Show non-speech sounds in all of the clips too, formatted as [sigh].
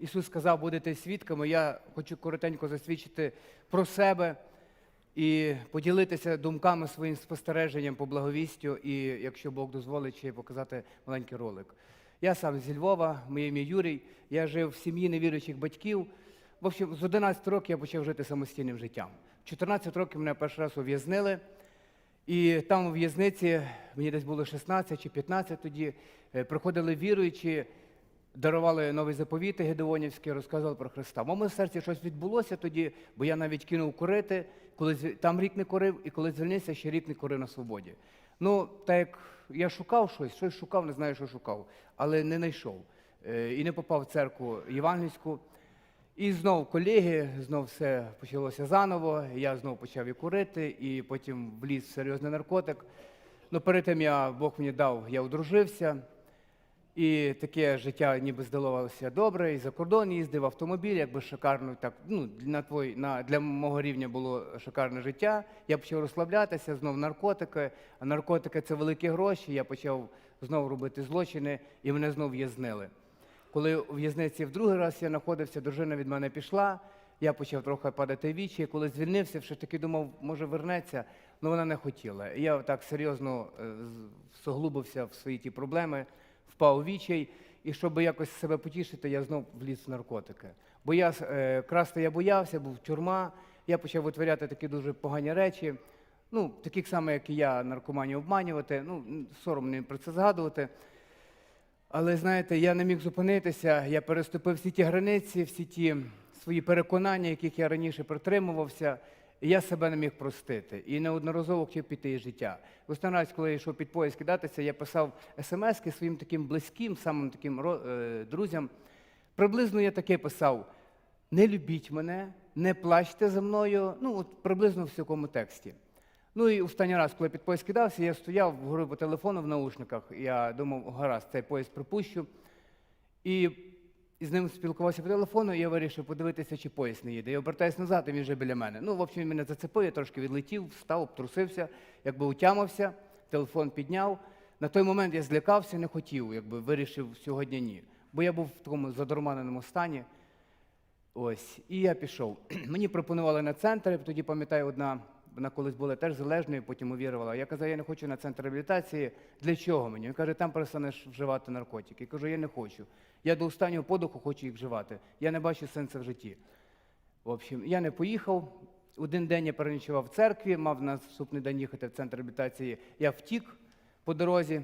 Ісус сказав, будете свідками. Я хочу коротенько засвідчити про себе і поділитися думками своїм спостереженням по благовістю, і, якщо Бог дозволить, ще показати маленький ролик. Я сам зі Львова, моє ім'я Юрій. Я жив в сім'ї невіруючих батьків. В общем, з 11 років я почав жити самостійним життям. В 14 років мене перший раз ув'язнили. І там у в'язниці, мені десь було 16 чи 15 тоді, е, приходили віруючі, дарували нові заповіти Гедеонівські, розказували про Христа. В моєму серці щось відбулося тоді, бо я навіть кинув курити, коли там рік не курив, і коли звільнився, ще рік не курив на свободі. Ну, так як я шукав щось, щось шукав, не знаю, що шукав, але не знайшов. Е, І не попав в церкву євангельську. І знов колеги, знов все почалося заново. Я знов почав і курити, і потім вліз в серйозний наркотик. Ну, перед тим я Бог мені дав, я одружився. І таке життя ніби здавалося добре, і за кордон їздив автомобіль, якби шикарно, так, ну, на твой, на, для мого рівня було шикарне життя. Я почав розслаблятися, знов наркотики. А наркотики це великі гроші. Я почав знов робити злочини, і мене знов в'язнили. Коли у в'язниці в другий раз я знаходився, дружина від мене пішла, я почав трохи падати в вічі. Коли звільнився, все ж таки думав, може вернеться, але вона не хотіла. Я так серйозно е, всоглубився в свої ті проблеми, впав вічай, і щоб якось себе потішити, я знов вліз в наркотики. Бо я е, красти я боявся, був тюрма, я почав витворяти такі дуже погані речі. Ну, таких саме, як і я, наркоманів обманювати. Ну, соромно про це згадувати. Але знаєте, я не міг зупинитися, я переступив всі ті границі, всі ті свої переконання, яких я раніше притримувався, я себе не міг простити. І неодноразово хотів піти із життя. Останній раз, коли я йшов під поїзд кидатися, я писав смски своїм таким близьким, самим таким е, друзям. Приблизно я таке писав: не любіть мене, не плачте за мною. Ну, от приблизно в такому тексті. Ну і останній раз, коли під поїзд кидався, я стояв говорив по телефону в наушниках. Я думав, гаразд, цей поїзд пропущу. І з ним спілкувався по телефону, і я вирішив подивитися, чи поїзд не їде. Я обертаюсь назад, і він вже біля мене. Ну, в общем, він мене зацепив, я трошки відлетів, встав, обтрусився, якби утямився, телефон підняв. На той момент я злякався, не хотів, якби вирішив сьогодні ні. Бо я був в такому задурманеному стані. Ось, і я пішов. [clears throat] Мені пропонували на центр, я тоді пам'ятаю, одна, вона колись була теж залежною, потім увірувала. Я казав, я не хочу на центр реабілітації. Для чого мені? Він каже, там перестанеш вживати наркотики. Я кажу, я не хочу. Я до останнього подиху хочу їх вживати. Я не бачу сенсу в житті. В общем, я не поїхав. Один день я переночував в церкві, мав на наступний день їхати в центр реабілітації. Я втік по дорозі.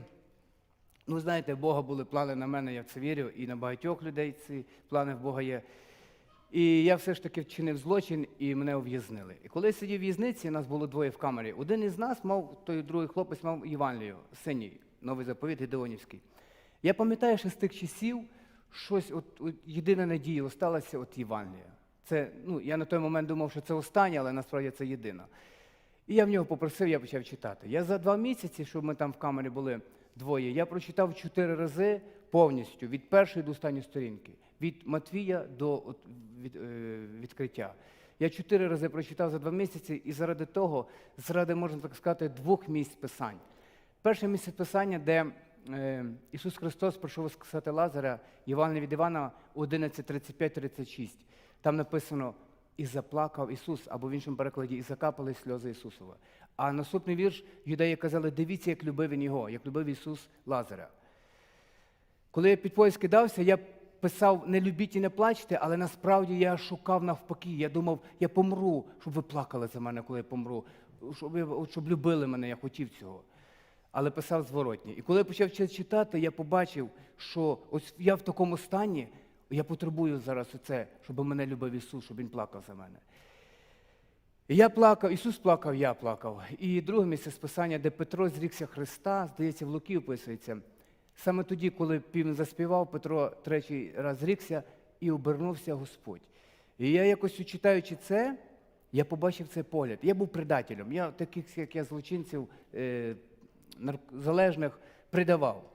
Ну, знаєте, в Бога були плани на мене, я в це вірю, і на багатьох людей ці плани в Бога є. І я все ж таки вчинив злочин і мене ув'язнили. І коли я сидів в в'язниці, нас було двоє в камері. Один із нас мав, той другий хлопець мав Євангелію, синій, новий заповіт Гедеонівський. Я пам'ятаю, що з тих часів щось, от, от єдина надія осталася от Євангелія. Це, ну, я на той момент думав, що це останнє, але насправді це єдина. І я в нього попросив, я почав читати. Я за два місяці, щоб ми там в камері були двоє, я прочитав чотири рази повністю від першої до останньої сторінки, від Матвія до от, від, е, відкриття. Я чотири рази прочитав за два місяці, і заради того, заради, можна так сказати, двох місць писань. Перше місце писання, де е, Ісус Христос прийшов воскресати Лазаря, Євангелія від Івана 11.35-36. Там написано і заплакав Ісус, або в іншому перекладі, і закапали сльози Ісусова. А наступний вірш юдеї казали, дивіться, як любив він його, як любив Ісус Лазаря. Коли я під поїзд кидався, я писав не любіть і не плачте, але насправді я шукав навпаки. Я думав, я помру, щоб ви плакали за мене, коли я помру, щоб, щоб любили мене, я хотів цього. Але писав зворотні. І коли я почав читати, я побачив, що ось я в такому стані, я потребую зараз оце, щоб мене любив Ісус, щоб Він плакав за мене. І я плакав, Ісус плакав, я плакав. І друге місце списання, де Петро зрікся Христа, здається, в Луки описується. Саме тоді, коли півень заспівав, Петро третій раз зрікся і обернувся Господь. І я якось читаючи це, я побачив цей погляд. Я був предателем. Я таких, як я злочинців е, залежних придавав.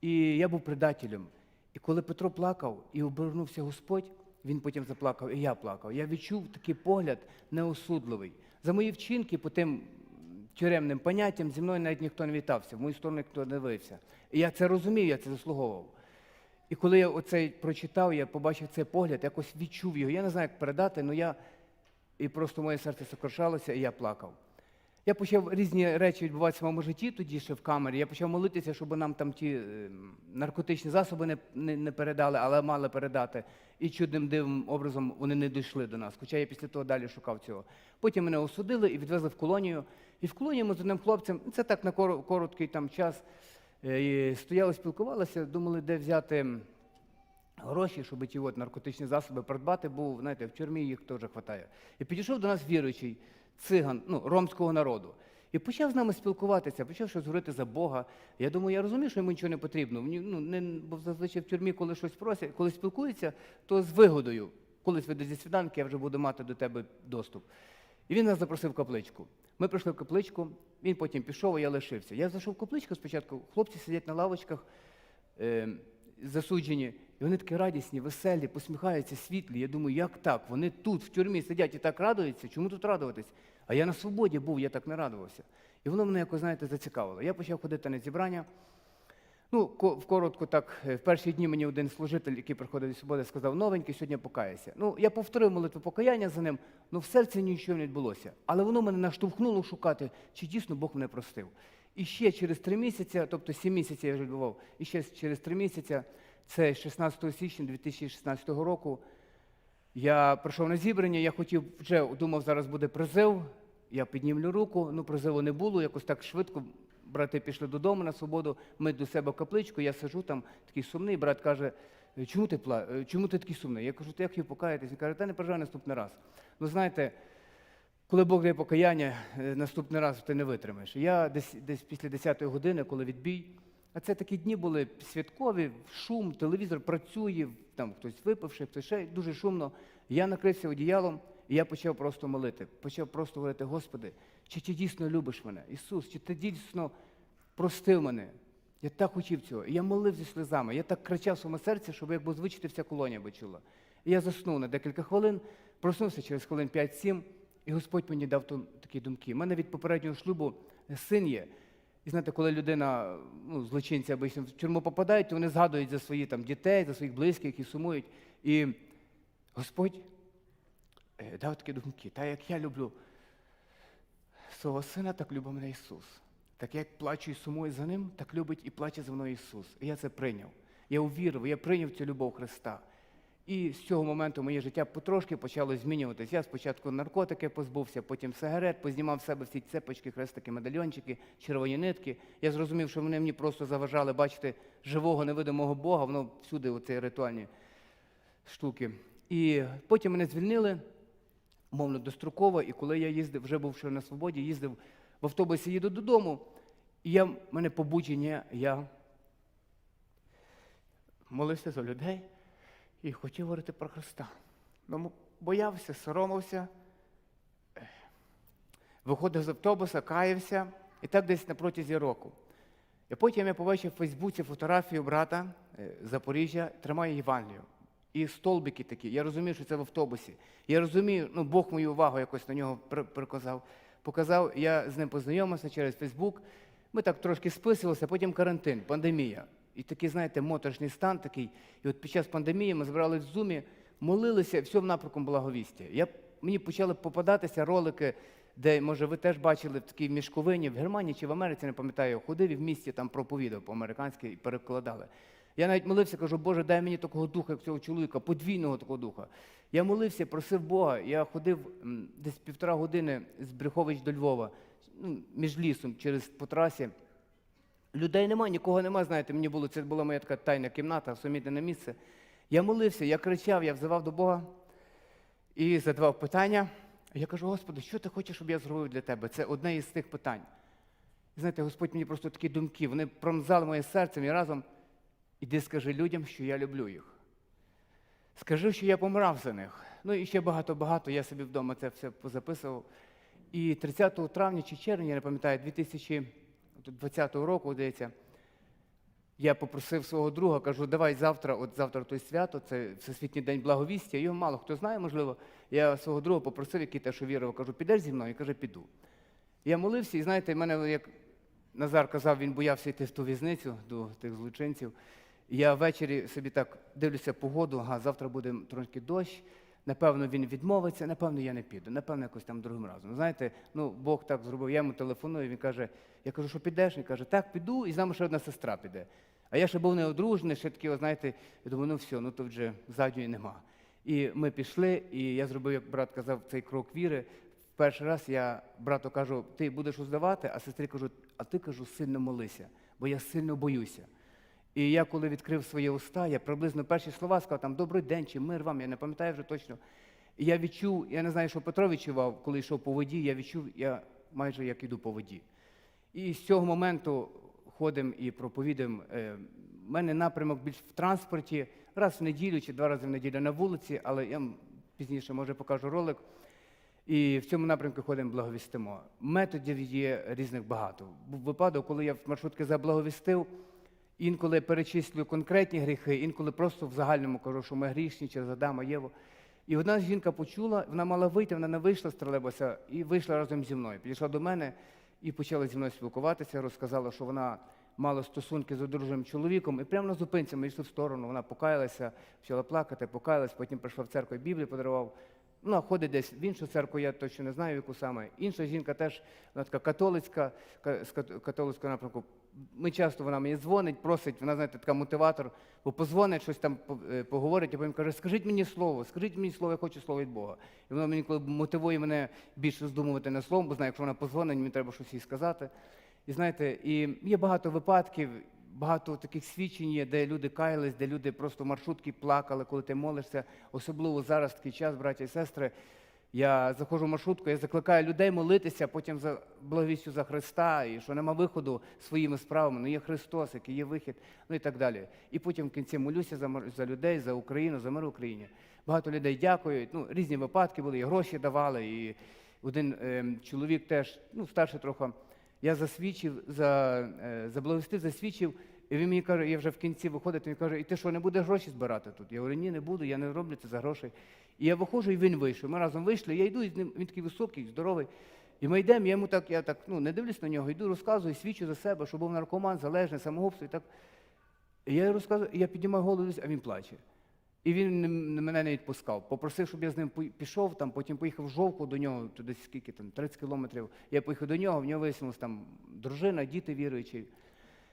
І я був предателем. І коли Петро плакав і обернувся Господь, він потім заплакав, і я плакав. Я відчув такий погляд неосудливий. За мої вчинки, по тим тюремним поняттям, зі мною навіть ніхто не вітався, в мою сторону ніхто не дивився. І я це розумів, я це заслуговував. І коли я оцей прочитав, я побачив цей погляд, якось відчув його. Я не знаю, як передати, але я і просто моє серце сокрушалося, і я плакав. Я почав різні речі відбуватися в моєму житті тоді ще в камері. Я почав молитися, щоб нам там ті е, наркотичні засоби не, не, не передали, але мали передати. І чудним дивним образом вони не дійшли до нас. Хоча я після того далі шукав цього. Потім мене осудили і відвезли в колонію. І в колонії ми з одним хлопцем, це так на короткий там час, е, стояли, спілкувалися, думали, де взяти гроші, щоб ті от наркотичні засоби придбати, бо знаєте, в тюрмі їх теж вистачає. І підійшов до нас віруючий циган, ну, ромського народу. І почав з нами спілкуватися, почав щось говорити за Бога. Я думаю, я розумію, що йому нічого не потрібно. Ну, не, бо зазвичай в тюрмі, коли щось просять, коли спілкуються, то з вигодою. Колись веде зі свіданки, я вже буду мати до тебе доступ. І він нас запросив в капличку. Ми прийшли в капличку, він потім пішов, а я лишився. Я зайшов в капличку спочатку, хлопці сидять на лавочках, е, засуджені, і вони такі радісні, веселі, посміхаються, світлі. Я думаю, як так? Вони тут, в тюрмі, сидять і так радуються. Чому тут радуватись? А я на свободі був, я так не радувався. І воно мене якось, знаєте, зацікавило. Я почав ходити на зібрання. Ну, ко- вкоротко так, е, в перші дні мені один служитель, який приходив зі свободи, сказав, новенький, сьогодні покаєшся. Ну, я повторив молитву покаяння за ним, але в серці нічого не відбулося. Але воно мене наштовхнуло шукати, чи дійсно Бог мене простив. І ще через три місяці, тобто сім місяців я вже відбував, і ще через три місяці, це 16 січня 2016 року, я прийшов на зібрання, я хотів, вже думав, зараз буде призив, я піднімлю руку, ну призиву не було, якось так швидко. Брати пішли додому на свободу, ми до себе в капличку, я сижу там такий сумний, брат каже, «Е, чому ти, пла... е, чому ти такий сумний? Я кажу, ти як її покаятись? Він каже, та не переживай наступний раз. Ну знаєте, коли Бог дає покаяння, е, наступний раз ти не витримаєш. Я десь, десь після 10-ї години, коли відбій, а це такі дні були святкові, шум, телевізор працює, там хтось випивши, хтось ще дуже шумно. Я накрився одіялом, і я почав просто молити. Почав просто говорити, Господи, чи ти дійсно любиш мене? Ісус, чи ти дійсно простив мене? Я так хотів цього. І я молив зі сльозами. Я так кричав своєму серці, щоб якби звичити вся колонія би чула. І я заснув на декілька хвилин, проснувся через хвилин 5-7, і Господь мені дав такі думки. У мене від попереднього шлюбу син є. І знаєте, коли людина, ну, злочинці обично в тюрму попадають, то вони згадують за свої там, дітей, за своїх близьких, які сумують. І Господь е, дав такі думки, та як я люблю свого сина, так любить мене Ісус. Так як плачу і сумую за ним, так любить і плаче за мною Ісус. І я це прийняв. Я увірив, я прийняв цю любов Христа. І з цього моменту моє життя потрошки почало змінюватися. Я спочатку наркотики позбувся, потім сигарет, познімав з себе всі цепочки, хрестики, медальйончики, червоні нитки. Я зрозумів, що вони мені просто заважали бачити живого невидимого Бога, воно всюди оці ритуальні штуки. І потім мене звільнили, мовно достроково, і коли я їздив, вже був ще на свободі, їздив в автобусі, їду додому, і я, в мене побудження, я молився за людей і хотів говорити про Христа. Ну, боявся, соромився, виходив з автобуса, каявся, і так десь на протязі року. І потім я побачив в Фейсбуці фотографію брата е, Запоріжжя, тримає Євангелію. І столбики такі. Я розумів, що це в автобусі. Я розумію, ну Бог мою увагу якось на нього приказав. Показав, я з ним познайомився через Фейсбук. Ми так трошки списувалися, потім карантин, пандемія. І такий, знаєте, моторошний стан такий. І от під час пандемії ми збиралися в зумі, молилися, все в напрямку благовістя. Я, мені почали попадатися ролики, де, може, ви теж бачили в такій мішковині в Германії чи в Америці, не пам'ятаю, ходив і в місті там проповідав по-американськи і перекладали. Я навіть молився, кажу, Боже, дай мені такого духа, як цього чоловіка, подвійного такого духа. Я молився, просив Бога. Я ходив десь півтора години з Брюхович до Львова, ну, між лісом через по трасі. Людей немає, нікого немає, знаєте, мені було, це була моя така тайна кімната, сумітне місце. Я молився, я кричав, я взивав до Бога і задавав питання. Я кажу, Господи, що ти хочеш, щоб я зробив для тебе? Це одне із тих питань. Знаєте, Господь мені просто такі думки, вони пронзали моє серце і разом. Іди скажи людям, що я люблю їх. Скажи, що я помрав за них. Ну і ще багато-багато, я собі вдома це все позаписував. І 30 травня чи червня, я не пам'ятаю, 2020 року, здається, я попросив свого друга, кажу, давай завтра, от завтра той свято, це Всесвітній день благовістя. Його мало хто знає, можливо. Я свого друга попросив, який теж увірував, кажу, підеш зі мною? І каже, піду. Я молився, і знаєте, мене, як Назар казав, він боявся йти в ту в'язницю до тих злочинців. Я ввечері собі так дивлюся погоду, ага, завтра буде трошки дощ. Напевно, він відмовиться, напевно, я не піду, напевно, якось там другим разом. Знаєте, ну Бог так зробив. Я йому телефоную, він каже, я кажу, що підеш? Він каже, так, піду, і з ще одна сестра піде. А я ще був не одружений, ще такий, знаєте, я думаю, ну все, ну то вже задньої нема. І ми пішли, і я зробив, як брат казав, цей крок віри. В Перший раз я брату кажу, ти будеш уздавати, а сестрі кажу, а ти кажу, сильно молися, бо я сильно боюся. І я, коли відкрив свої уста, я приблизно перші слова сказав, там добрий день чи мир вам, я не пам'ятаю вже точно. І я відчув, я не знаю, що Петро відчував, коли йшов по воді, я відчув, я майже як іду по воді. І з цього моменту ходимо і проповідуємо. Е, У мене напрямок більш в транспорті, раз в неділю чи два рази в неділю на вулиці, але я пізніше може покажу ролик. І в цьому напрямку ходимо, благовістимо. Методів є різних багато. Був випадок, коли я в маршрутки заблаговістив, інколи перечислюю конкретні гріхи, інколи просто в загальному кажу, що ми грішні через Адама, Єву. І одна жінка почула, вона мала вийти, вона не вийшла з тролейбуса і вийшла разом зі мною. Підійшла до мене і почала зі мною спілкуватися, розказала, що вона мала стосунки з одруженим чоловіком, і прямо на зупинці ми йшли в сторону. Вона покаялася, почала плакати, покаялась, потім прийшла в церкву, Біблію подарував. Ну, а ходить десь в іншу церкву, я точно не знаю, яку саме. Інша жінка теж вона така католицька, ка- з кат- католицького напрямку. Ми часто вона мені дзвонить, просить, вона, знаєте, така мотиватор, бо позвонить, щось там е, поговорить, а потім каже, скажіть мені слово, скажіть мені слово, я хочу слово від Бога. І воно мені коли мотивує мене більше здумувати на словом, бо знаю, якщо вона позвонить, мені треба щось їй сказати. І знаєте, і є багато випадків, багато таких свідчень є, де люди каялись, де люди просто маршрутки плакали, коли ти молишся. Особливо зараз такий час, браття і сестри. Я заходжу в маршрутку, я закликаю людей молитися, потім за благовістю за Христа, і що нема виходу своїми справами, ну є Христос, який є вихід, ну і так далі. І потім в кінці молюся за, за людей, за Україну, за мир в Україні. Багато людей дякують. Ну, різні випадки були, і гроші давали, і один ем, чоловік теж, ну, старший трохи, я засвідчив, за, е, заблаговістив, засвідчив, і він мені каже, я вже в кінці виходить, він каже, і ти що, не будеш гроші збирати тут? Я говорю, ні, не буду, я не роблю це за гроші. І я виходжу, і він вийшов. Ми разом вийшли, я йду, і з ним, він такий високий, здоровий. І ми йдемо, я йому так, я так ну, не дивлюсь на нього, йду, розказую, свідчу за себе, що був наркоман, залежний, самогубство. І так. І я розказую, і я піднімаю голову, а він плаче. І він не- не- мене не відпускав. Попросив, щоб я з ним пішов, там, потім поїхав в Жовку до нього, туди скільки там, 30 кілометрів. Я поїхав до нього, в нього вияснилось там дружина, діти віруючі.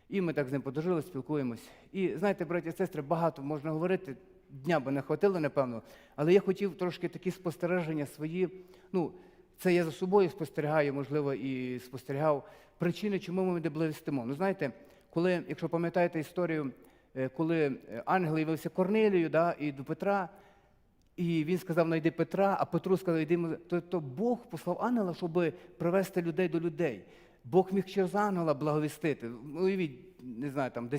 І ми так з ним подружились, спілкуємось. І знаєте, браті і сестри, багато можна говорити, дня би не хватило, напевно. Але я хотів трошки такі спостереження свої. Ну, це я за собою спостерігаю, можливо, і спостерігав причини, чому ми не благовістимо. Ну, знаєте, коли, якщо пам'ятаєте історію, е, коли е, ангел явився Корнилію да, і до Петра, і він сказав, найди Петра, а Петру сказав, йди. м-». То, то Бог послав ангела, щоб привести людей до людей. Бог міг через ангела благовістити. Уявіть, не знаю, там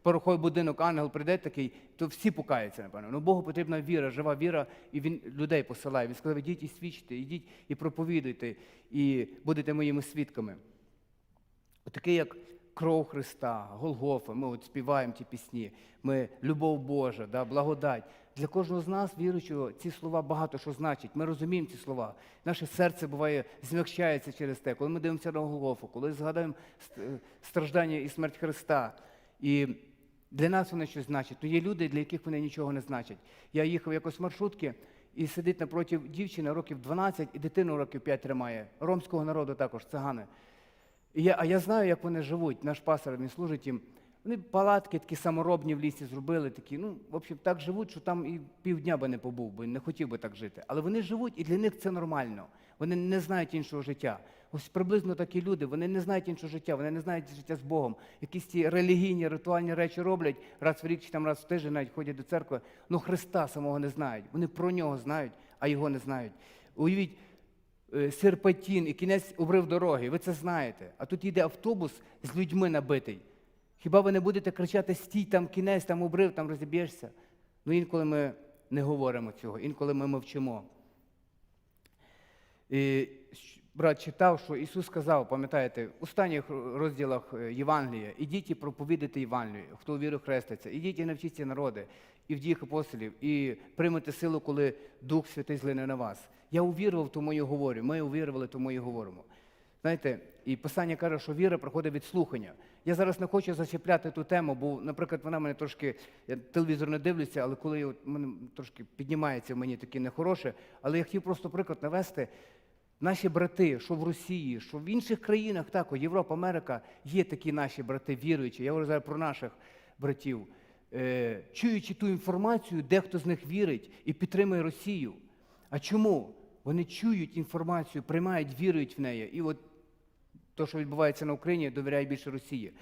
десятипороховий будинок, ангел прийде такий, то всі покаються, напевно. Ну Богу потрібна віра, жива віра, і він людей посилає. Він сказав, ідіть і свідчте, ідіть і проповідуйте, і будете моїми свідками. Отакий, як кров Христа, Голгофа, ми от співаємо ті пісні, ми любов Божа, да, благодать. Для кожного з нас, віруючого, ці слова багато що значать. Ми розуміємо ці слова. Наше серце буває змягчається через те, коли ми дивимося на Голгофу, коли згадуємо страждання і смерть Христа. І для нас вони щось значать. То є люди, для яких вони нічого не значать. Я їхав якось маршрутки, і сидить напроти дівчини років 12, і дитину років 5 тримає. Ромського народу також, цигани. І я, а я знаю, як вони живуть. Наш пастор він служить їм. Вони палатки такі саморобні в лісі зробили, такі, ну, в общем, так живуть, що там і півдня би не побув, би, не хотів би так жити. Але вони живуть, і для них це нормально. Вони не знають іншого життя. Ось приблизно такі люди, вони не знають іншого життя, вони не знають життя з Богом. Якісь ці релігійні, ритуальні речі роблять, раз в рік чи там раз в тиждень навіть ходять до церкви, але Христа самого не знають. Вони про нього знають, а його не знають. Уявіть, е, серпантін і кінець обрив дороги. Ви це знаєте. А тут їде автобус з людьми набитий. Хіба ви не будете кричати стій, там кінець, там обрив, там розіб'єшся? Ну інколи ми не говоримо цього, інколи ми мовчимо. І брат читав, що Ісус сказав, пам'ятаєте, в останніх розділах е, Євангелія, ідіть і проповідайте Євангелію, хто віру хреститься, ідіть і навчіться народи, і в діях апостолів, і приймете силу, коли Дух Святий злине на вас. Я увірував, тому і говорю. Ми увірували, тому і говоримо. Знаєте, і Писання каже, що віра приходить від слухання. Я зараз не хочу зачепляти ту тему, бо, наприклад, вона мене трошки, я телевізор не дивлюся, але коли мене трошки піднімається в мені таке нехороше, але я хотів просто приклад навести. Наші брати, що в Росії, що в інших країнах, також Європа, Америка, є такі наші брати віруючі. Я говорю зараз про наших братів. Е, чуючи ту інформацію, дехто з них вірить і підтримує Росію. А чому? Вони чують інформацію, приймають, вірують в неї. І от то, що відбувається на Україні, довіряє більше Росії.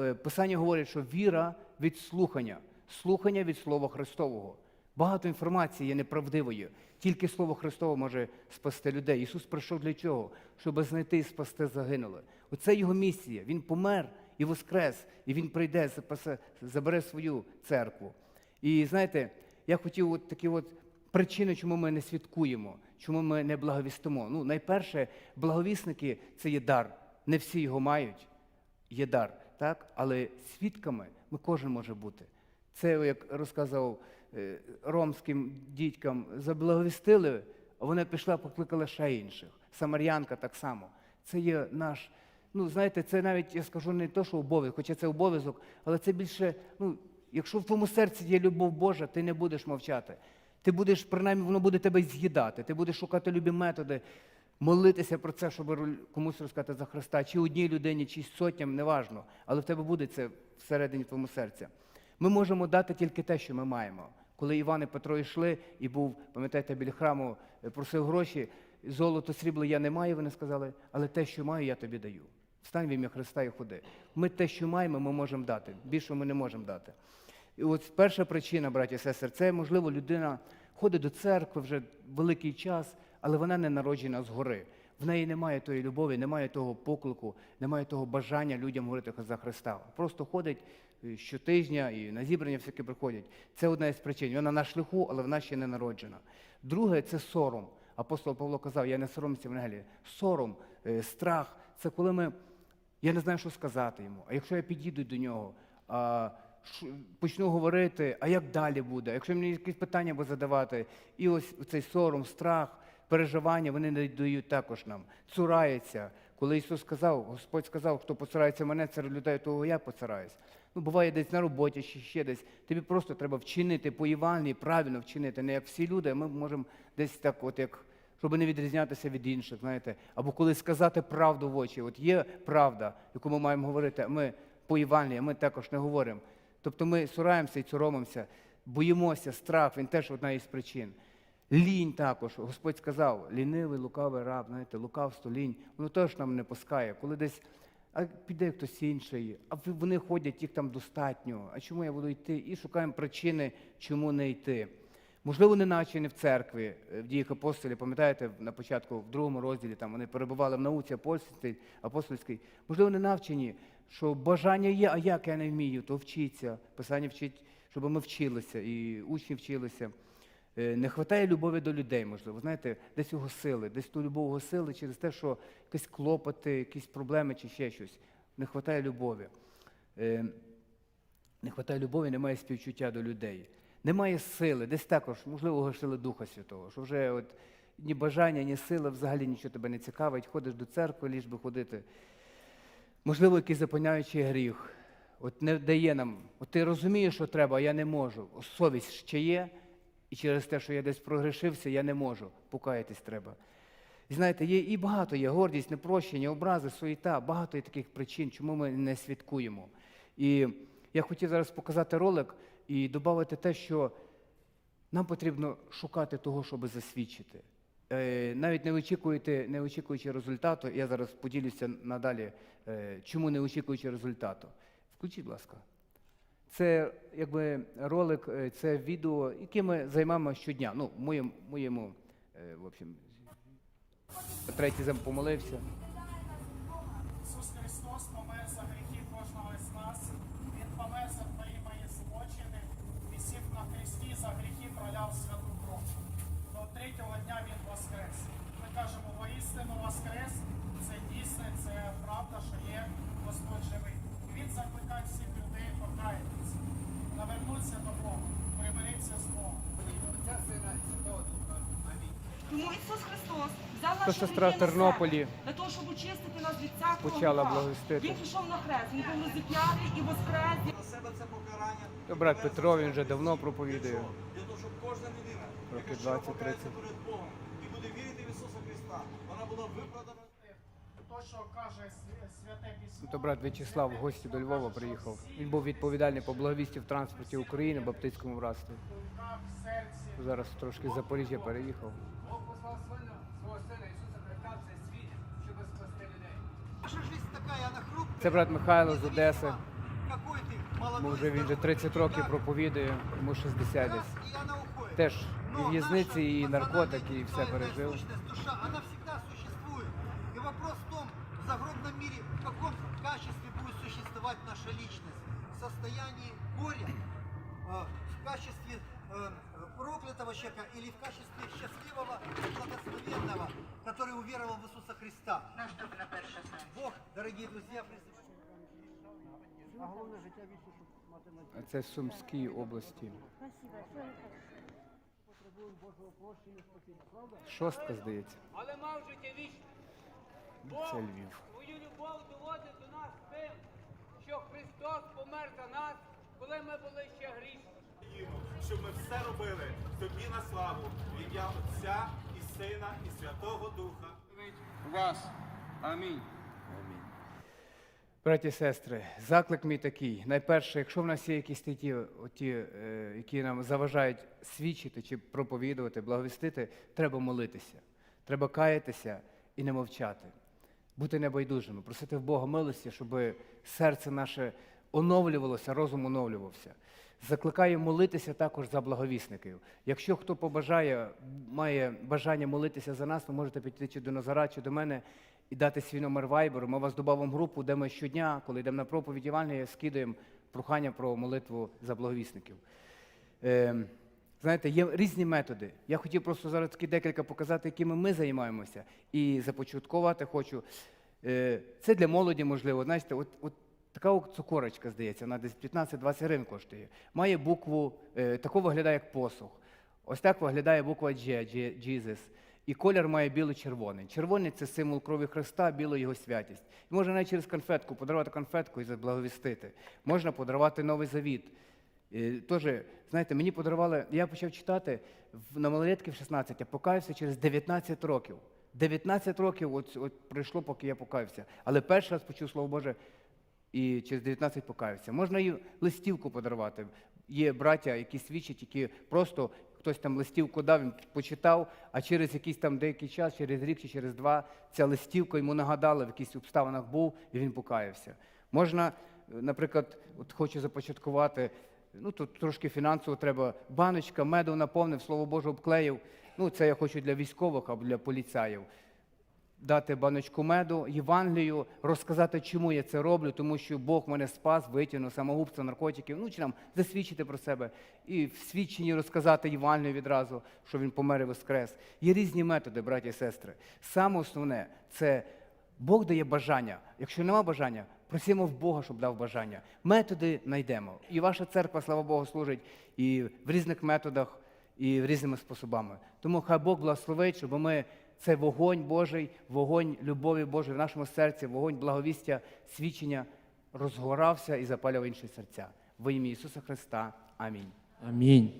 Е, Писання говорить, що віра від слухання, слухання від Слова Христового. Багато інформації є неправдивою. Тільки Слово Христове може спасти людей. Ісус прийшов для чого? Щоб знайти і спасти загинули. Оце його місія. Він помер і воскрес, і він прийде, забере свою церкву. І знаєте, я хотів от такі от причини, чому ми не святкуємо, чому ми не благовістимо. Ну, найперше, благовісники це є дар. Не всі його мають, є дар, так? але свідками ми кожен може бути. Це, як розказував ромським дітькам, заблаговістили, а вона пішла, покликала ще інших. Самарянка так само. Це є наш. Ну, знаєте, це навіть я скажу не то, що обов'язок, хоча це обов'язок, але це більше, ну, якщо в твоєму серці є любов Божа, ти не будеш мовчати. Ти будеш, принаймні, воно буде тебе з'їдати. Ти будеш шукати любі методи, молитися про це, щоб комусь розказати за Христа, чи одній людині, чи сотням, неважно. Але в тебе буде це всередині твоєму серця. Ми можемо дати тільки те, що ми маємо. Коли Іван і Петро йшли і був, пам'ятаєте, біля храму, е, просив гроші, золото, срібло я не маю, вони сказали, але те, що маю, я тобі даю. Встань в ім'я Христа і ходи. Ми те, що маємо, ми можемо дати. Більше ми не можемо дати. І от перша причина, браті і сестри, це можливо людина ходить до церкви вже великий час, але вона не народжена згори. В неї немає тої любові, немає того поклику, немає того бажання людям говорити за Христа. Просто ходить щотижня і на зібрання всяке приходять. Це одна із причин. Вона на шляху, але вона ще не народжена. Друге це сором. Апостол Павло казав, я не соромся в Евангелії. Сором, е, страх це коли ми. Я не знаю, що сказати йому. А якщо я підійду до нього, а, почну говорити, а як далі буде? Якщо мені якісь питання буде задавати, і ось цей сором, страх, переживання, вони не дають також нам. Цураються. Коли Ісус сказав, Господь сказав, хто поцирається мене, це людей, того я поцараюсь. Ну, буває десь на роботі чи ще десь. Тобі просто треба вчинити по Євангелії, правильно вчинити, не як всі люди, а ми можемо десь так, от як щоб не відрізнятися від інших, знаєте, або коли сказати правду в очі. От є правда, яку ми маємо говорити, а ми по Євангелії, ми також не говоримо. Тобто ми цураємося і соромимося, боїмося, страх, він теж одна із причин. Лінь також. Господь сказав, лінивий, лукавий раб, знаєте, лукавство, лінь, воно теж нам не пускає. Коли десь а піде хтось інший, а вони ходять, їх там достатньо. А чому я буду йти? І шукаємо причини, чому не йти. Можливо, не навчені в церкві, е, в діях апостолів, пам'ятаєте, на початку, в другому розділі, там вони перебували в науці апостольській, апостольській. Можливо, не навчені, що бажання є, а як я не вмію, то вчіться. Писання вчить, щоб ми вчилися, і учні вчилися. Е, Не вистачає любові до людей, можливо. Знаєте, десь його сили, десь ту любов його сили через те, що якісь клопоти, якісь проблеми чи ще щось. Не вистачає любові. Е, Не вистачає любові, немає співчуття до людей. Немає сили, десь також, можливо, гашили Духа Святого, що вже от ні бажання, ні сили, взагалі нічого тебе не цікавить, ходиш до церкви, ліж би ходити. Можливо, якийсь запиняючий гріх. От не дає нам, от ти розумієш, що треба, а я не можу. Совість ще є, і через те, що я десь прогрешився, я не можу. Покаятись треба. І знаєте, є і багато є гордість, непрощення, образи, суєта, багато є таких причин, чому ми не святкуємо. І я хотів зараз показати ролик і додати те, що нам потрібно шукати того, щоб засвідчити. Е, Навіть не очікуєте, не очікуючи результату, я зараз поділюся надалі, е, чому не очікуючи результату. Включіть, будь ласка. Це якби ролик, е, це відео, яким ми займаємося щодня. Ну, моєму, моєму е, в общем, третій зам помолився. Ісус Христос помер за гріхи кожного з нас. Він помер за твої мої злочини, висів на хресті за гріхи проляв святу кров. До третього дня Він воскрес. Ми кажемо, воістину воскрес, це дійсне, це правда, що є Господь живий. Він закликає всіх людей покаятися, навернутися до Бога, примиритися з Богом. Тому Ісус Христос взяв То наші сестра в на Тернополі себе, для того, щоб очистити нас від всякого почала гріха. благовістити. Він пішов на хрест, він був розіп'ятий і воскрес. на себе це покарання. То брат Петро, він вже давно проповідує. Для того, щоб кожна людина, яка щиро 20-30. покається перед Богом і буде вірити в Ісуса Христа, вона була виправдана. То, що каже святе письмо. То брат В'ячеслав в гості до Львова приїхав. Він був відповідальний по благовісті в транспорті України, в баптистському братстві. Зараз трошки з Запоріжжя переїхав. Бог послав свого сина Ісуса Христа в цей світ, щоб спасти людей. Наша жизнь така, вона хрупка. Це брат Михайло з Одеси. Вже він вже 30 років проповідує, йому 60 десь. Теж і в'язниці, і наркотики, і все пережив. будет существовать наша личность. В состоянии горя, э, в качестве э, проклятого человека или в качестве счастливого, благословенного, который уверовал в Иисуса Христа. Бог, дорогие друзья, призывает. А головне життя вічне, щоб мати надію. А це в Сумській області. Шостка, здається. Але мав життя вічне. Це Львів. Свою любов доводить до нас тим, що Христос помер за нас, коли ми були ще грішні. Щоб ми все робили тобі на славу, в ім'я Отця і Сина, і Святого Духа. Вас. Амінь. Браті і сестри, заклик мій такий. Найперше, якщо в нас є якісь статті, оті, е, які нам заважають свідчити чи проповідувати, благовістити, треба молитися. Треба каятися і не мовчати, бути небайдужими, просити в Бога милості, щоб серце наше оновлювалося, розум оновлювався. Закликаю молитися також за благовісників. Якщо хто побажає, має бажання молитися за нас, ви можете піти чи до Назара, чи до мене і дати свій номер вайберу. Ми вас додамо групу, де ми щодня, коли йдемо на проповідь Євангелія, скидаємо прохання про молитву за благовісників. Знаєте, є різні методи. Я хотів просто зараз таки декілька показати, якими ми займаємося. І започаткувати хочу. Е, це для молоді, можливо. Знаєте, от, от така цукорочка, здається, вона десь 15-20 гривень коштує. Має букву, е, таку виглядає як посух. Ось так виглядає буква G- Jesus. І колір має біло-червоний. Червоний це символ крові Христа, біло його святість. І можна навіть через конфетку подарувати конфетку і заблаговістити. Можна подарувати новий завіт. Е, Тоже, знаєте, мені подарували, я почав читати на малолетки в 16, я покаявся через 19 років. 19 років от, от пройшло, поки я покаявся. Але перший раз почув Слово Боже і через 19 покаявся. Можна і листівку подарувати. Є браття, які свідчать, які просто хтось там листівку дав, він почитав, а через якийсь там деякий час, через рік чи через два, ця листівка йому нагадала, в якихось обставинах був, і він покаявся. Можна, е, наприклад, от хочу започаткувати, ну тут трошки фінансово треба, баночка, меду наповнив, слово Боже, обклеїв. Ну, це я хочу для військових або для поліцаїв дати баночку меду, Євангелію, розказати, чому я це роблю, тому що Бог мене спас, витягнув самогубство, наркотиків, ну чи нам засвідчити про себе. І в свідченні розказати Євангелію відразу, що він помер і воскрес. Є різні методи, браті і сестри. Саме основне це Бог дає бажання. Якщо нема бажання, просимо в Бога, щоб дав бажання. Методи знайдемо. І ваша церква, слава Богу, служить і в різних методах, і різними способами. Тому хай Бог благословить, щоб ми цей вогонь Божий, вогонь любові Божої в нашому серці, вогонь благовістя, свідчення розгорався і запалював інші серця. Во ім'я Ісуса Христа. Амінь. Амінь.